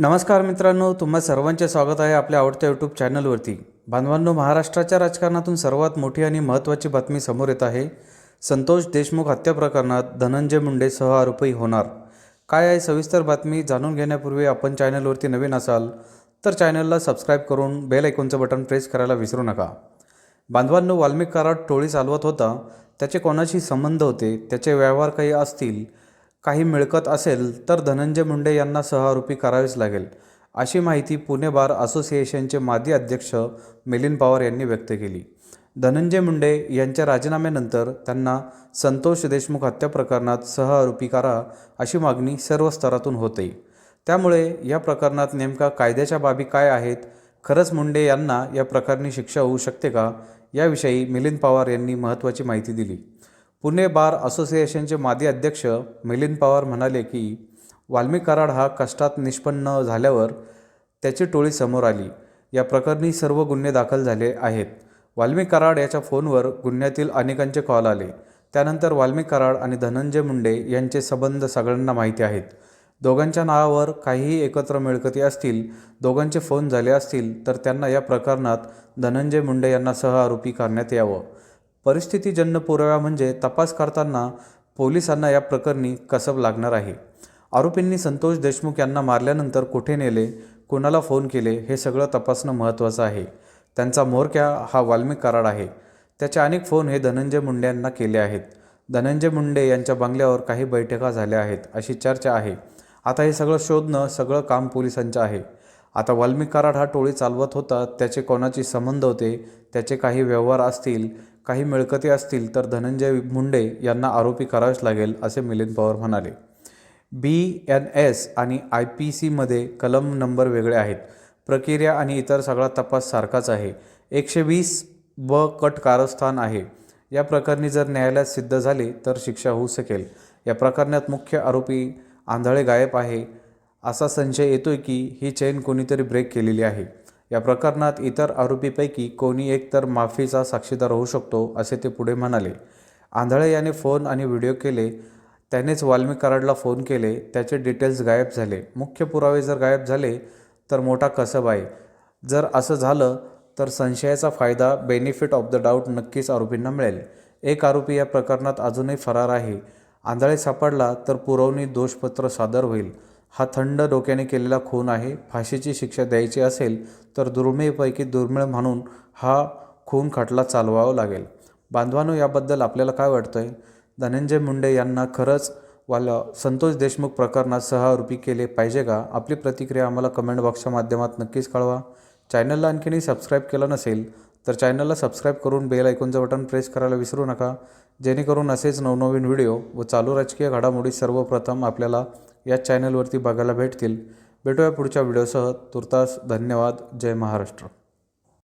नमस्कार मित्रांनो तुम्हा सर्वांचे स्वागत आहे आपल्या आवडत्या यूट्यूब चॅनलवरती बांधवांनो महाराष्ट्राच्या राजकारणातून सर्वात मोठी आणि महत्त्वाची बातमी समोर येत आहे. संतोष देशमुख हत्या प्रकरणात धनंजय मुंडे सह आरोपी होणार. काय आहे सविस्तर बातमी जाणून घेण्यापूर्वी आपण चॅनलवरती नवीन असाल तर चॅनलला सबस्क्राईब करून बेल ऐकूनचं बटन प्रेस करायला विसरू नका. बांधवांनो वाल्मिक कराड टोळी चालवत होता. त्याचे कोणाशी संबंध होते त्याचे व्यवहार काही असतील काही मिळकत असेल तर धनंजय मुंडे यांना सहआरोपी करावेच लागेल अशी माहिती पुणे बार असोसिएशनचे माजी अध्यक्ष मिलिंद पवार यांनी व्यक्त केली. धनंजय मुंडे यांच्या राजीनाम्यानंतर त्यांना संतोष देशमुख हत्या प्रकरणात सहआरोपी करा अशी मागणी सर्व स्तरातून होते. त्यामुळे या प्रकरणात नेमका कायद्याच्या बाबी काय आहेत खरंच मुंडे यांना या प्रकरणी शिक्षा होऊ शकते का याविषयी मिलिंद पवार यांनी महत्त्वाची माहिती दिली. पुणे बार असोसिएशनचे माजी अध्यक्ष मिलिंद पवार म्हणाले की वाल्मिक कराड हा कष्टात निष्पन्न झाल्यावर त्याची टोळी समोर आली. या प्रकरणी सर्व गुन्हे दाखल झाले आहेत. वाल्मिक कराड याच्या फोनवर गुन्ह्यातील अनेकांचे कॉल आले. त्यानंतर वाल्मिक कराड आणि धनंजय मुंडे यांचे संबंध सगळ्यांना माहिती आहेत. दोघांच्या नावावर काहीही एकत्र मिळकती असतील दोघांचे फोन झाले असतील तर त्यांना या प्रकरणात धनंजय मुंडे यांना सहआरोपी करण्यात यावं. परिस्थितीजन्य पुरावा म्हणजे तपास करताना पोलिसांना या प्रकरणी कसब लागणार आहे. आरोपींनी संतोष देशमुख यांना मारल्यानंतर कुठे नेले कोणाला फोन केले हे सगळं तपासणं महत्त्वाचं आहे. त्यांचा म्होरक्या हा वाल्मिक कराड आहे. त्याचे अनेक फोन हे धनंजय मुंडे यांना केले आहेत. धनंजय मुंडे यांच्या बंगल्यावर काही बैठका झाल्या आहेत अशी चर्चा आहे. आता हे सगळं शोधणं सगळं काम पोलिसांचं आहे. आता वाल्मिक कराड हा टोळी चालवत होता. त्याचे कोणाची संबंध होते? त्याचे काही व्यवहार असतील काही मिळकती असतील तर धनंजय मुंडे यांना आरोपी करावेच लागेल असे मिलिंद पवार म्हणाले. बी एन एस आणि आय पी सीमध्ये कलम नंबर वेगळे आहेत. प्रक्रिया आणि इतर सगळा तपास सारखाच आहे. एकशे वीस ब कट कारस्थान आहे. या प्रकरणी जर न्यायालयात सिद्ध झाले तर शिक्षा होऊ शकेल. या प्रकरणात मुख्य आरोपी आंधळे गायब आहे. असा संशय येतोय की ही चेन कोणीतरी ब्रेक केलेली आहे. या प्रकरणात इतर आरोपीपैकी कोणी एकतर माफीचा साक्षीदार होऊ शकतो असे ते पुढे म्हणाले. आंधळे याने फोन आणि व्हिडिओ केले. त्यानेच वाल्मी कराडला फोन केले. त्याचे डिटेल्स गायब झाले. मुख्य पुरावे जर गायब झाले तर मोठा कसब आहे. जर असं झालं तर संशयाचा फायदा बेनिफिट ऑफ द डाऊट नक्कीच आरोपींना मिळेल. एक आरोपी या प्रकरणात अजूनही फरार आहे. आंधळे सापडला तर पुरवणी दोषपत्र सादर होईल. हा थंड डोक्याने केलेला खून आहे. फाशीची शिक्षा द्यायची असेल तर दुर्मिळपैकी दुर्मिळ म्हणून हा खून खटला चालवावा लागेल. बांधवानो याबद्दल आपल्याला काय वाटतं आहे धनंजय मुंडे यांना खरंच वाल संतोष देशमुख प्रकरणात सहआरोपी केले पाहिजे का? आपली प्रतिक्रिया आम्हाला कमेंट बॉक्सच्या माध्यमात नक्कीच कळवा. चॅनलला आणखीनही सबस्क्राईब केलं नसेल तर चॅनलला सबस्क्राईब करून बेल ऐकूनचं बटन प्रेस करायला विसरू नका. जेणेकरून असेच नवनवीन व्हिडिओ व चालू राजकीय घडामोडी सर्वप्रथम आपल्याला या चॅनलवरती बघायला भेटतील. भेटूया पुढच्या व्हिडिओसह. तुर्तास धन्यवाद. जय महाराष्ट्र.